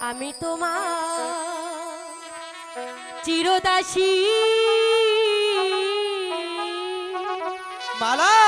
আমি তোমার চিরদাসী। মালা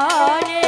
Senhor.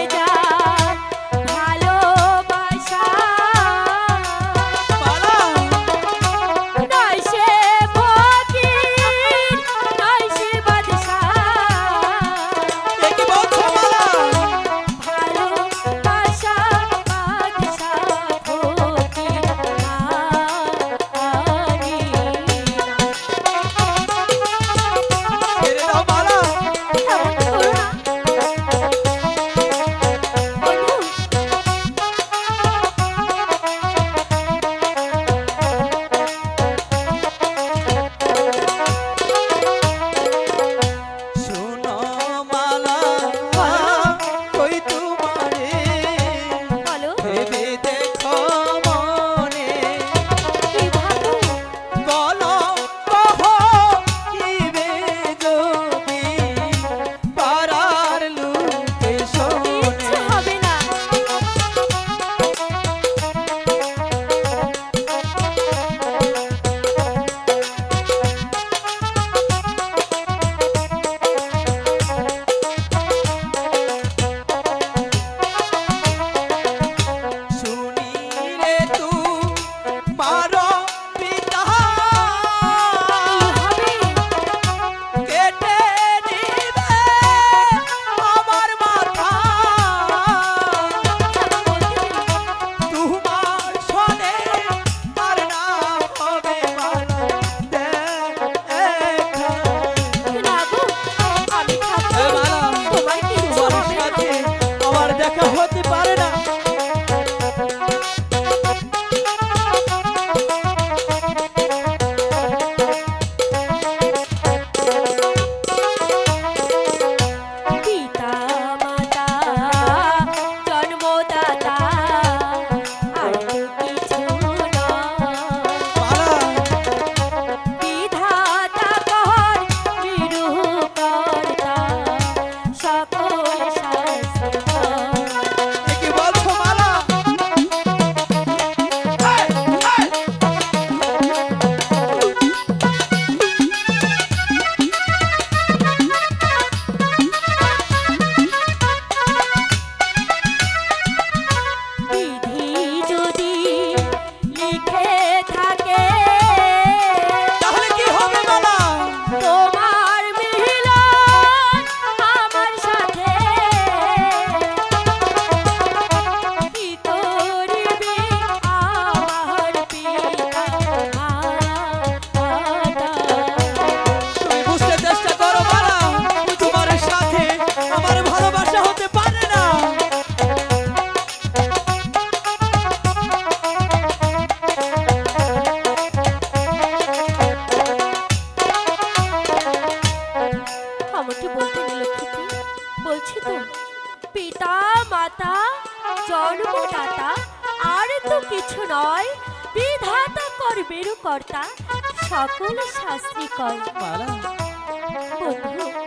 কিছু নয়। বিধাতা কর্মের কর্তা সকল শাস্ত্রী কর। বন্ধু